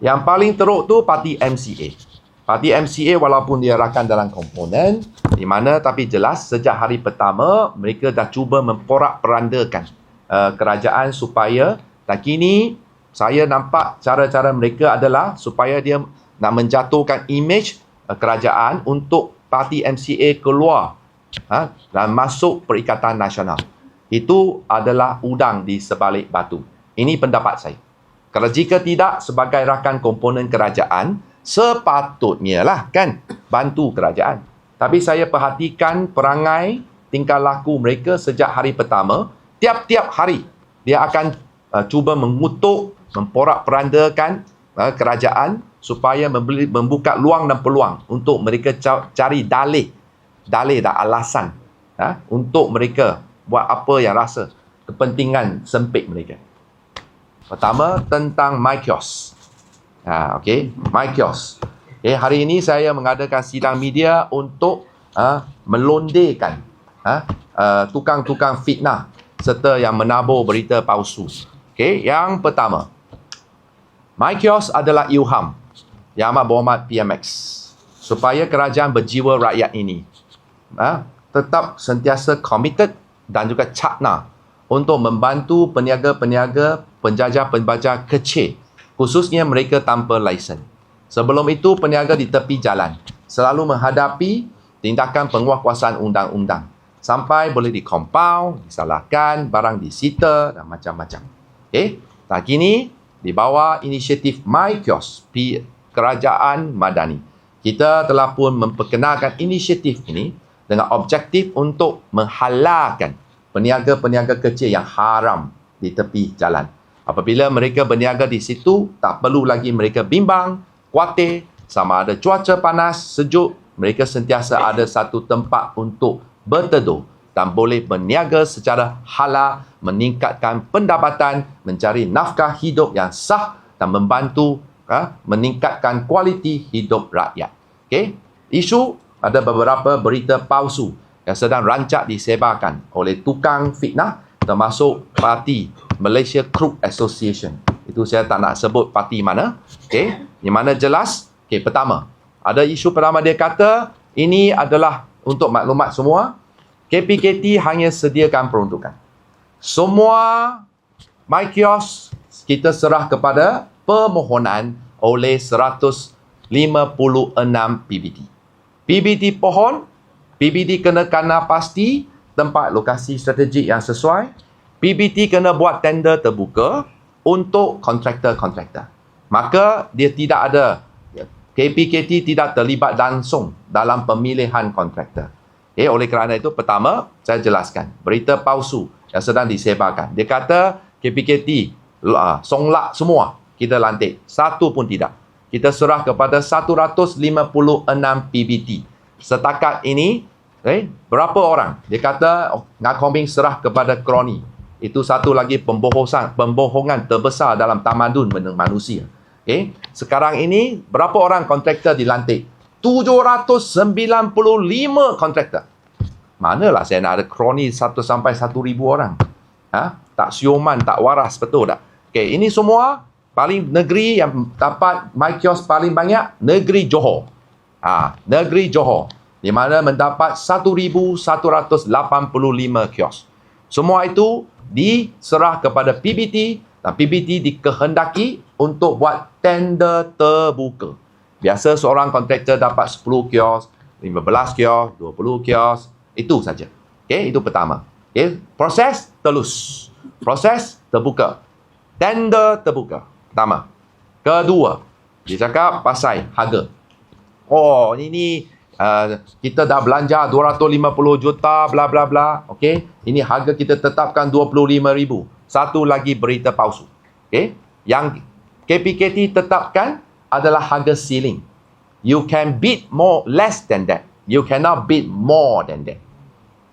Yang paling teruk tu parti MCA. Parti MCA walaupun dia rakan dalam komponen di mana tapi jelas sejak hari pertama mereka dah cuba memporak-perandakan uh, kerajaan supaya tak kini saya nampak cara-cara mereka adalah supaya dia nak menjatuhkan image uh, kerajaan untuk parti MCA keluar ha, dan masuk Perikatan Nasional. Itu adalah udang di sebalik batu. Ini pendapat saya. Kalau jika tidak sebagai rakan komponen kerajaan, sepatutnya lah kan bantu kerajaan. Tapi saya perhatikan perangai tingkah laku mereka sejak hari pertama. Tiap-tiap hari dia akan uh, cuba mengutuk, memporak-perandakan uh, kerajaan supaya membeli, membuka luang dan peluang untuk mereka cari dalih, dalih dan alasan uh, untuk mereka buat apa yang rasa kepentingan sempit mereka. Pertama tentang MyKios. Ha, okay, MyKios. Okay, hari ini saya mengadakan sidang media untuk ha, melondekan ha, uh, tukang-tukang fitnah serta yang menabur berita palsu. Okay, yang pertama, MyKios adalah ilham yang amat berhormat PMX supaya kerajaan berjiwa rakyat ini ha, tetap sentiasa committed dan juga cakna untuk membantu peniaga-peniaga penjajah-penjajah kecil khususnya mereka tanpa lesen. Sebelum itu peniaga di tepi jalan selalu menghadapi tindakan penguatkuasaan undang-undang sampai boleh dikompau, disalahkan, barang disita dan macam-macam. Okey, tak kini di bawah inisiatif MyKios P Kerajaan Madani. Kita telah pun memperkenalkan inisiatif ini dengan objektif untuk menghalalkan peniaga-peniaga kecil yang haram di tepi jalan. Apabila mereka berniaga di situ, tak perlu lagi mereka bimbang, khawatir, sama ada cuaca panas, sejuk, mereka sentiasa ada satu tempat untuk berteduh dan boleh berniaga secara halal, meningkatkan pendapatan, mencari nafkah hidup yang sah dan membantu ha, meningkatkan kualiti hidup rakyat. Okay? Isu ada beberapa berita palsu yang sedang rancak disebarkan oleh tukang fitnah termasuk parti Malaysia Crook Association. Itu saya tak nak sebut parti mana. Okey, di mana jelas? Okey, pertama, ada isu pertama dia kata ini adalah untuk maklumat semua, KPKT hanya sediakan peruntukan. Semua MyKios kita serah kepada permohonan oleh 156 PBT. PBT pohon PBT kena kena pasti tempat lokasi strategik yang sesuai. PBT kena buat tender terbuka untuk kontraktor-kontraktor. Maka dia tidak ada KPKT tidak terlibat langsung dalam pemilihan kontraktor. Eh, oleh kerana itu, pertama, saya jelaskan. Berita palsu yang sedang disebarkan. Dia kata KPKT uh, songlak semua kita lantik. Satu pun tidak. Kita serah kepada 156 PBT setakat ini eh, berapa orang? Dia kata oh, Ngakombing serah kepada kroni. Itu satu lagi pembohongan pembohongan terbesar dalam tamadun manusia. Okay? sekarang ini berapa orang kontraktor dilantik? 795 kontraktor. Manalah saya nak ada kroni 1 sampai 1000 orang. Ha? tak siuman tak waras betul tak? Okay, ini semua paling negeri yang dapat my kiosk paling banyak negeri Johor Ha, negeri Johor di mana mendapat 1185 kios. Semua itu diserah kepada PBT dan PBT dikehendaki untuk buat tender terbuka. Biasa seorang kontraktor dapat 10 kios, 15 kios, 20 kios, itu saja. Okey, itu pertama. Okey, proses telus. Proses terbuka. Tender terbuka. Pertama. Kedua, dia cakap pasal harga. Oh, ini uh, kita dah belanja 250 juta bla bla bla. Okey. Ini harga kita tetapkan 25,000. Satu lagi berita palsu. Okey. Yang KPKT tetapkan adalah harga ceiling. You can bid more less than that. You cannot bid more than that.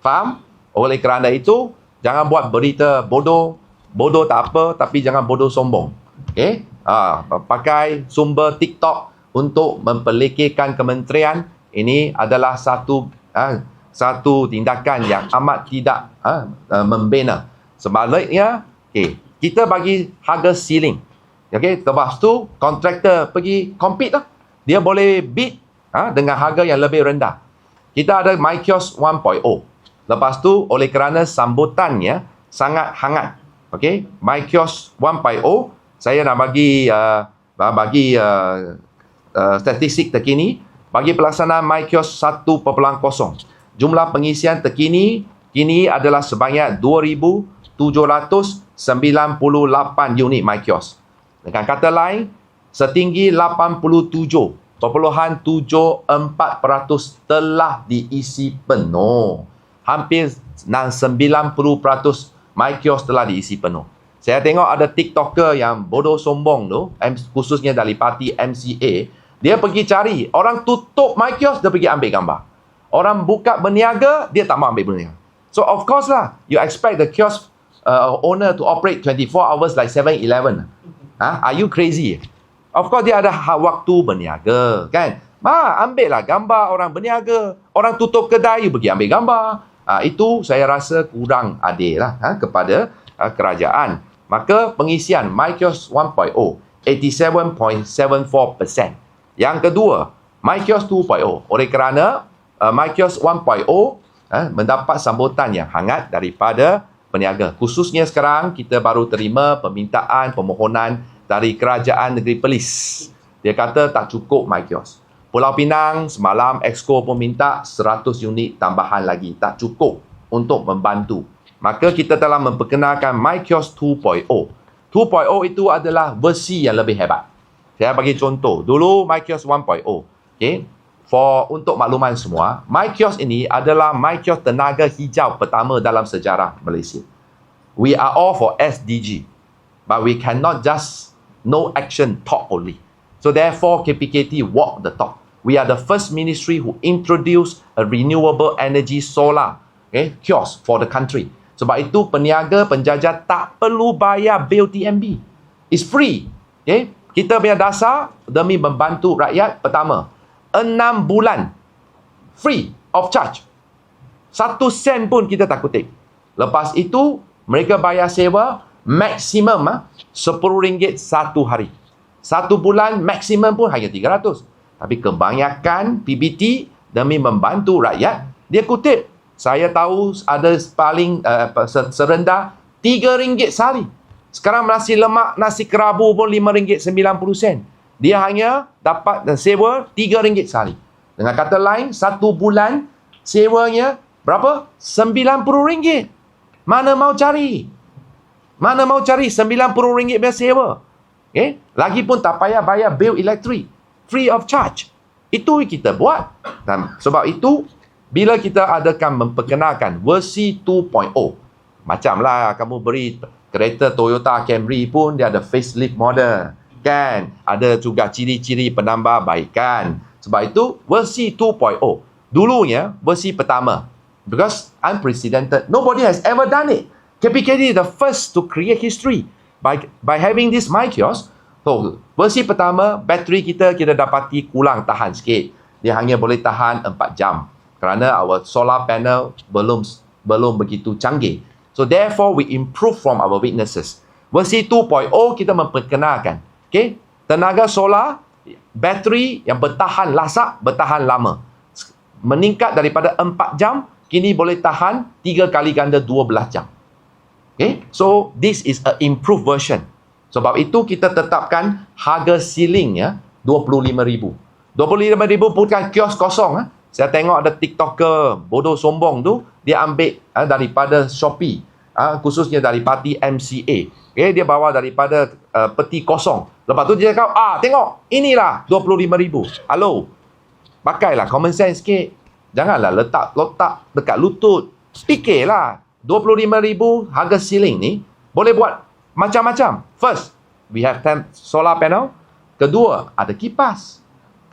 Faham? Oleh kerana itu, jangan buat berita bodoh. Bodoh tak apa, tapi jangan bodoh sombong. Okey? Uh, pakai sumber TikTok untuk memperlekehkan kementerian ini adalah satu uh, satu tindakan yang amat tidak uh, uh, membina. Sebaliknya, okay, kita bagi harga ceiling. Okay, lepas tu kontraktor pergi compete lah. Dia boleh bid ha, dengan harga yang lebih rendah. Kita ada MyKios 1.0. Lepas tu oleh kerana sambutannya sangat hangat. Okay, MyKios 1.0 saya nak bagi uh, bagi uh, uh, statistik terkini bagi pelaksanaan MyKios 1.0. Jumlah pengisian terkini kini adalah sebanyak 2,798 unit MyKios. Dengan kata lain, setinggi 87.74% telah diisi penuh. Hampir 90% MyKios telah diisi penuh. Saya tengok ada TikToker yang bodoh sombong tu, khususnya dari parti MCA, dia pergi cari, orang tutup MyKios, dia pergi ambil gambar. Orang buka berniaga, dia tak mau ambil berniaga. So of course lah, you expect the kiosk uh, owner to operate 24 hours like 7-Eleven. Ha? Are you crazy? Of course dia ada hak waktu berniaga, kan? Ma, ambil lah gambar orang berniaga. Orang tutup kedai, you pergi ambil gambar. Ha, itu saya rasa kurang adil lah ha, kepada ha, kerajaan. Maka pengisian MyKios 1.0, 87.74%. Yang kedua, MyKios 2.0. Oleh kerana uh, MyKios 1.0 ha, mendapat sambutan yang hangat daripada peniaga. Khususnya sekarang kita baru terima permintaan permohonan dari kerajaan negeri Perlis. Dia kata tak cukup my kiosk. Pulau Pinang semalam Exco pun minta 100 unit tambahan lagi. Tak cukup untuk membantu. Maka kita telah memperkenalkan My Kiosk 2.0. 2.0 itu adalah versi yang lebih hebat. Saya bagi contoh. Dulu My Kiosk 1.0. Okay. For untuk makluman semua, MyKios ini adalah MyKios tenaga hijau pertama dalam sejarah Malaysia. We are all for SDG, but we cannot just no action talk only. So therefore, KPKT walk the talk. We are the first ministry who introduced a renewable energy solar okay, kiosk for the country. Sebab itu peniaga, penjajah tak perlu bayar bil TMB. It's free. Okay? Kita punya dasar demi membantu rakyat pertama enam bulan free of charge. Satu sen pun kita tak kutip. Lepas itu, mereka bayar sewa maksimum ah, sepuluh ringgit satu hari. Satu bulan maksimum pun hanya tiga ratus. Tapi kebanyakan PBT demi membantu rakyat, dia kutip. Saya tahu ada paling uh, serendah tiga ringgit sehari. Sekarang nasi lemak, nasi kerabu pun lima ringgit sembilan puluh sen dia hanya dapat sewa RM3 sehari. Dengan kata lain, satu bulan sewanya berapa? RM90. Mana mau cari? Mana mau cari RM90 biar sewa? Okay? Lagipun tak payah bayar bil elektrik. Free of charge. Itu kita buat. Dan sebab itu, bila kita adakan memperkenalkan versi 2.0, macamlah kamu beri kereta Toyota Camry pun dia ada facelift model. Kan? Ada juga ciri-ciri penambahbaikan sebab itu versi 2.0 dulunya versi pertama. Because unprecedented nobody has ever done it. KPKD the first to create history by by having this my kiosk. So versi pertama bateri kita kita dapati kurang tahan sikit. Dia hanya boleh tahan 4 jam. Kerana our solar panel belum belum begitu canggih so therefore we improve from our witnesses versi 2.0 kita memperkenalkan Okay. Tenaga solar, bateri yang bertahan lasak, bertahan lama. Meningkat daripada 4 jam, kini boleh tahan 3 kali ganda 12 jam. Okay. So, this is a improved version. Sebab itu, kita tetapkan harga ceiling ya, RM25,000. RM25,000 bukan kios kosong. Ha? Saya tengok ada TikToker bodoh sombong tu, dia ambil ha, daripada Shopee. Ha, khususnya dari parti MCA. Okay, dia bawa daripada uh, peti kosong. Lepas tu dia cakap, ah tengok, inilah RM25,000. Halo, pakailah common sense sikit. Janganlah letak letak dekat lutut. Fikirlah, RM25,000 harga ceiling ni, boleh buat macam-macam. First, we have 10 solar panel. Kedua, ada kipas.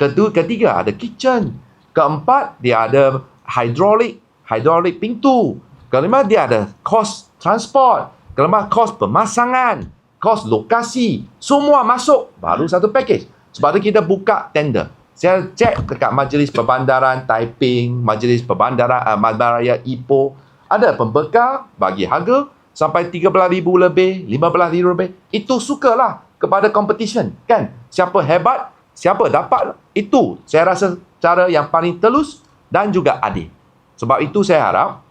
Kedua, ketiga, ada kitchen. Keempat, dia ada hydraulic, hydraulic pintu. Kelima, dia ada cost transport. Kelemahan kos pemasangan, kos lokasi, semua masuk baru satu package. Sebab tu kita buka tender. Saya cek dekat majlis perbandaran Taiping, majlis perbandaran uh, Malbaraya Ipoh, ada pembekal bagi harga sampai RM13,000 lebih, RM15,000 lebih. Itu sukalah. kepada competition kan siapa hebat siapa dapat itu saya rasa cara yang paling telus dan juga adil sebab itu saya harap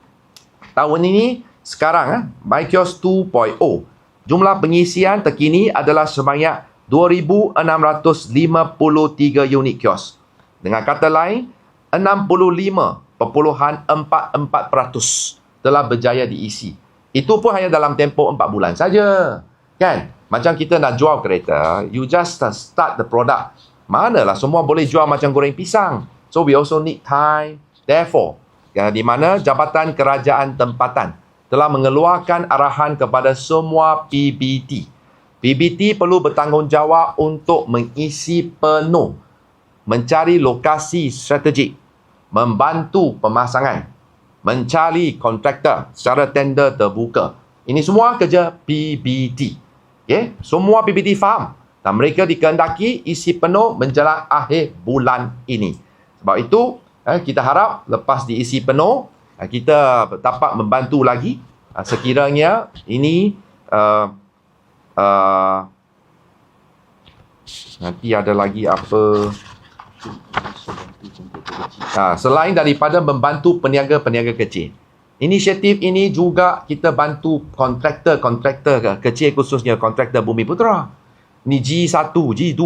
tahun ini sekarang eh, MyKios 2.0 jumlah pengisian terkini adalah sebanyak 2,653 unit kios. Dengan kata lain, 65.44% telah berjaya diisi. Itu pun hanya dalam tempoh 4 bulan saja. Kan? Macam kita nak jual kereta, you just start the product. Manalah semua boleh jual macam goreng pisang. So we also need time. Therefore, di mana Jabatan Kerajaan Tempatan telah mengeluarkan arahan kepada semua PBT. PBT perlu bertanggungjawab untuk mengisi penuh, mencari lokasi strategik, membantu pemasangan, mencari kontraktor secara tender terbuka. Ini semua kerja PBT. Okay? Semua PBT faham. Dan mereka dikehendaki isi penuh menjelang akhir bulan ini. Sebab itu, eh, kita harap lepas diisi penuh, Ah, kita dapat membantu lagi. Uh, sekiranya ini uh, uh, nanti ada lagi apa? Uh, selain daripada membantu peniaga-peniaga kecil. Inisiatif ini juga kita bantu kontraktor-kontraktor kecil khususnya kontraktor Bumi Putra ni G1, G2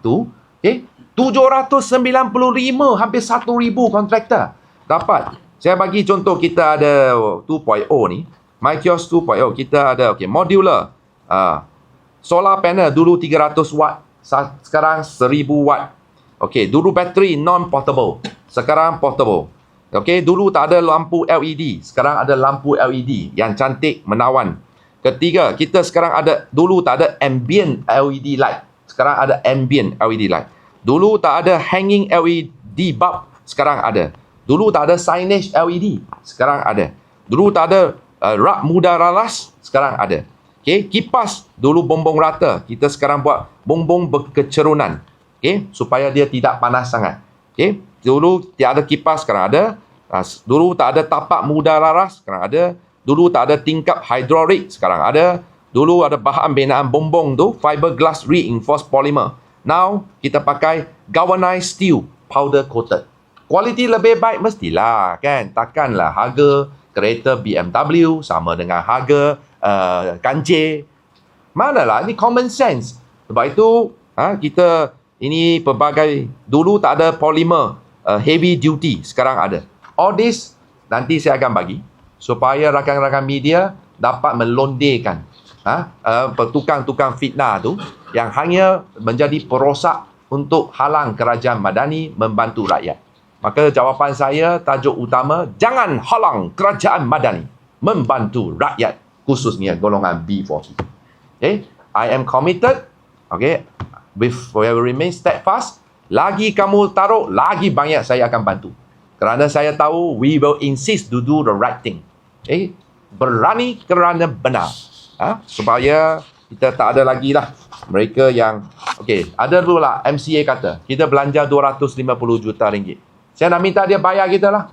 tu okay? 795 hampir 1000 kontraktor dapat saya bagi contoh kita ada 2.0 ni. MyKios 2.0 kita ada okay, modular. Uh, solar panel dulu 300 watt. Sekarang 1000 watt. Okay, dulu bateri non-portable. Sekarang portable. Okay, dulu tak ada lampu LED. Sekarang ada lampu LED yang cantik, menawan. Ketiga, kita sekarang ada, dulu tak ada ambient LED light. Sekarang ada ambient LED light. Dulu tak ada hanging LED bulb. Sekarang ada. Dulu tak ada signage LED, sekarang ada. Dulu tak ada uh, rak muda ralas, sekarang ada. Okay, kipas dulu bombong rata, kita sekarang buat bombong berkecerunan. Okay, supaya dia tidak panas sangat. Okay, dulu tiada kipas, sekarang ada. Uh, dulu tak ada tapak muda raras, sekarang ada. Dulu tak ada tingkap hidrolik, sekarang ada. Dulu ada bahan binaan bombong tu, fiberglass reinforced polymer. Now, kita pakai galvanized steel powder coated. Kualiti lebih baik mestilah kan. Takkanlah harga kereta BMW sama dengan harga uh, kancil. Manalah ini common sense. Sebab itu ha, kita ini pelbagai dulu tak ada polimer uh, heavy duty sekarang ada. All this nanti saya akan bagi supaya rakan-rakan media dapat melondekan ha, uh, tukang-tukang fitnah tu yang hanya menjadi perosak untuk halang kerajaan madani membantu rakyat. Maka jawapan saya tajuk utama jangan halang kerajaan madani membantu rakyat khususnya golongan B40. Okay, I am committed. Okay, with will remain steadfast. Lagi kamu taruh, lagi banyak saya akan bantu. Kerana saya tahu we will insist to do the right thing. Okay, berani kerana benar. Ha? Supaya kita tak ada lagi lah mereka yang okay, ada dulu lah MCA kata kita belanja 250 juta ringgit saya nak minta dia bayar kita lah.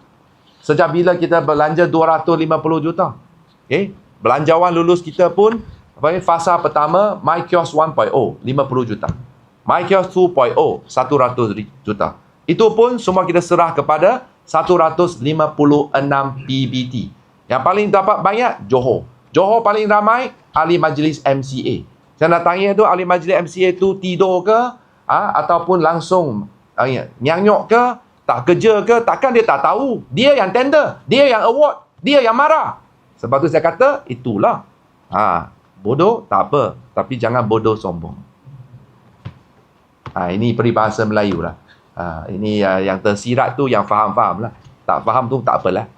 Sejak bila kita belanja 250 juta. Okay. Belanjawan lulus kita pun, apa ni, fasa pertama, MyKios 1.0, 50 juta. MyKios 2.0, 100 juta. Itu pun semua kita serah kepada 156 PBT. Yang paling dapat banyak, Johor. Johor paling ramai, ahli majlis MCA. Saya nak tanya tu, ahli majlis MCA tu tidur ke? Ha? Ataupun langsung uh, nyanyok ke? tak kerja ke, takkan dia tak tahu. Dia yang tender, dia yang award, dia yang marah. Sebab tu saya kata, itulah. Ha, bodoh tak apa, tapi jangan bodoh sombong. Ha, ini peribahasa Melayu lah. Ha, ini uh, yang tersirat tu yang faham-faham lah. Tak faham tu tak apalah.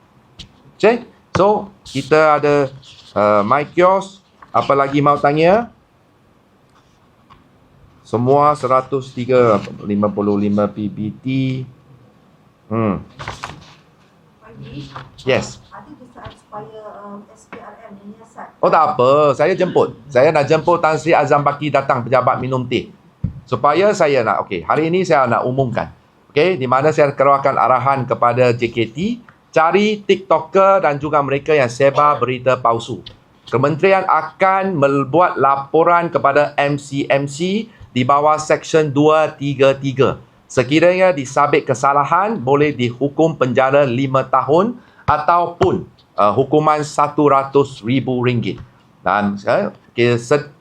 Okay? So, kita ada uh, My Kiosk. Apa lagi mau tanya? Semua 103.55 PBT. Hmm. Yes. Oh tak apa, saya jemput. Saya nak jemput Tan Sri Azam Baki datang pejabat minum teh. Supaya saya nak, okey, hari ini saya nak umumkan. Okey, di mana saya keluarkan arahan kepada JKT, cari TikToker dan juga mereka yang sebar berita palsu. kementerian akan membuat laporan kepada MCMC di bawah Seksyen 233. Sekiranya disabit kesalahan, boleh dihukum penjara 5 tahun ataupun uh, hukuman RM100,000. Dan uh,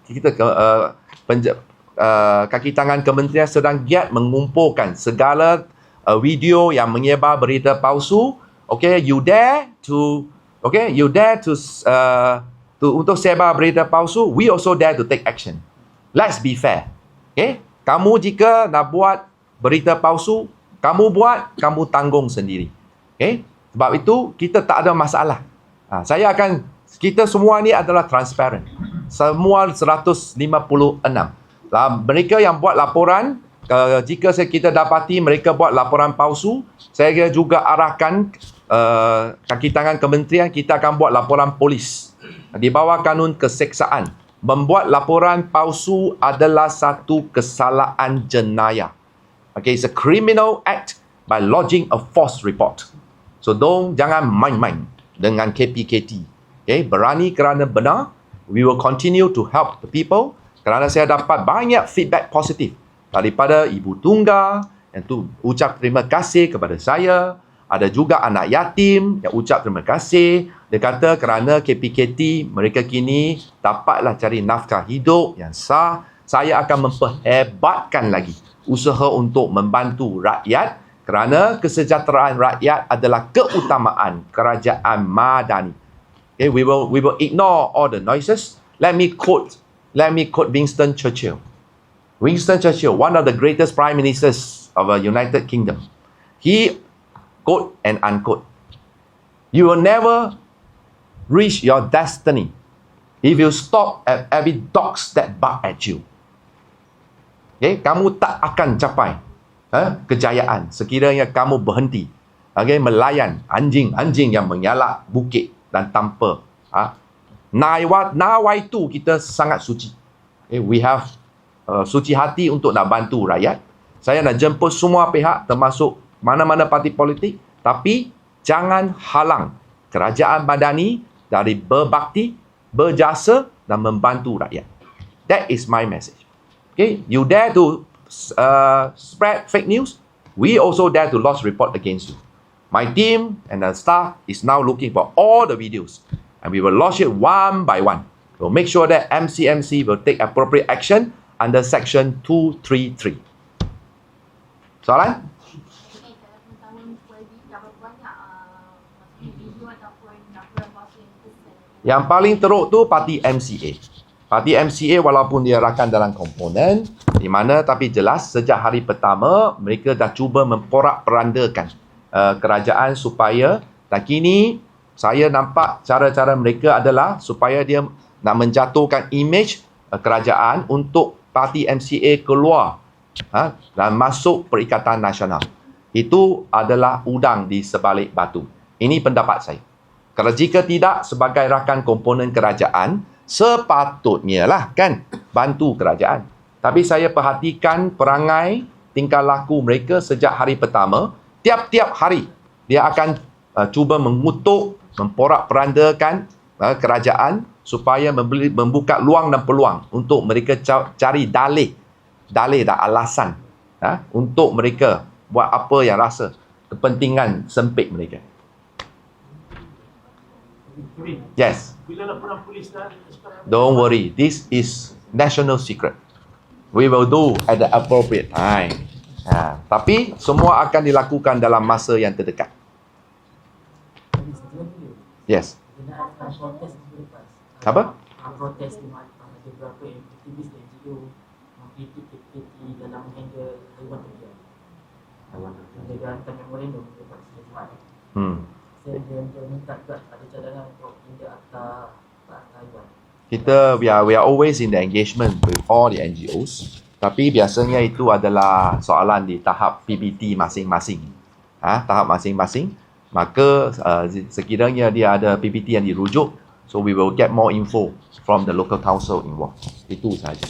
kita uh, penj- uh, kaki tangan kementerian sedang giat mengumpulkan segala uh, video yang menyebar berita palsu. Okay, you dare to okay, you dare to uh, to untuk sebar berita palsu, we also dare to take action. Let's be fair. Okay? Kamu jika nak buat berita palsu, kamu buat, kamu tanggung sendiri. Okay? Sebab itu, kita tak ada masalah. Ha, saya akan, kita semua ni adalah transparent. Semua 156. Lah, mereka yang buat laporan, uh, jika kita dapati mereka buat laporan palsu, saya juga arahkan uh, kaki tangan kementerian, kita akan buat laporan polis. Di bawah kanun keseksaan membuat laporan palsu adalah satu kesalahan jenayah. Okay, it's a criminal act by lodging a false report. So, don't jangan main-main dengan KPKT. Okay, berani kerana benar. We will continue to help the people kerana saya dapat banyak feedback positif daripada ibu tunggal yang tu ucap terima kasih kepada saya. Ada juga anak yatim yang ucap terima kasih. Dia kata kerana KPKT mereka kini dapatlah cari nafkah hidup yang sah. Saya akan memperhebatkan lagi usaha untuk membantu rakyat kerana kesejahteraan rakyat adalah keutamaan kerajaan Madani. Okay, we will we will ignore all the noises. Let me quote let me quote Winston Churchill. Winston Churchill, one of the greatest prime ministers of the United Kingdom. He quote and unquote. You will never reach your destiny if you stop at every dog that bark at you. Okay, kamu tak akan capai eh, kejayaan sekiranya kamu berhenti okay, melayan anjing-anjing yang menyalak bukit dan tanpa ha? Nawai, nawai tu kita sangat suci. Okay, we have uh, suci hati untuk nak bantu rakyat. Saya nak jemput semua pihak termasuk mana-mana parti politik tapi jangan halang kerajaan Madani dari berbakti, berjasa dan membantu rakyat. That is my message. Okay, you dare to uh, spread fake news, we also dare to lodge report against you. My team and the staff is now looking for all the videos and we will lodge it one by one. We'll make sure that MCMC will take appropriate action under section 233. Soalan? Yang paling teruk tu parti MCA. Parti MCA walaupun dia rakan dalam komponen di mana tapi jelas sejak hari pertama mereka dah cuba memporak perandakan uh, kerajaan supaya dan kini saya nampak cara-cara mereka adalah supaya dia nak menjatuhkan image uh, kerajaan untuk parti MCA keluar ha, dan masuk Perikatan Nasional. Itu adalah udang di sebalik batu. Ini pendapat saya. Kalau jika tidak sebagai rakan komponen kerajaan, sepatutnya lah kan bantu kerajaan. Tapi saya perhatikan perangai tingkah laku mereka sejak hari pertama. Tiap-tiap hari dia akan uh, cuba mengutuk, memporak perandakan uh, kerajaan supaya membeli, membuka luang dan peluang untuk mereka cari dalih, dalih dan alasan uh, untuk mereka buat apa yang rasa kepentingan sempit mereka. Yes. Don't worry. This is national secret. We will do at the appropriate time. Ha, tapi semua akan dilakukan dalam masa yang terdekat. Yes. Apa? Protes di mana beberapa aktivis dan NGO mengkritik KPT dalam mengendal haiwan terjun. Haiwan terjun. Dia hantar memorandum kepada Sejumlah. Hmm kita we are we are always in the engagement with all the NGOs tapi biasanya itu adalah soalan di tahap PBT masing-masing. Ha, tahap masing-masing. Maka uh, sekiranya dia ada PBT yang dirujuk so we will get more info from the local council involved. Itu saja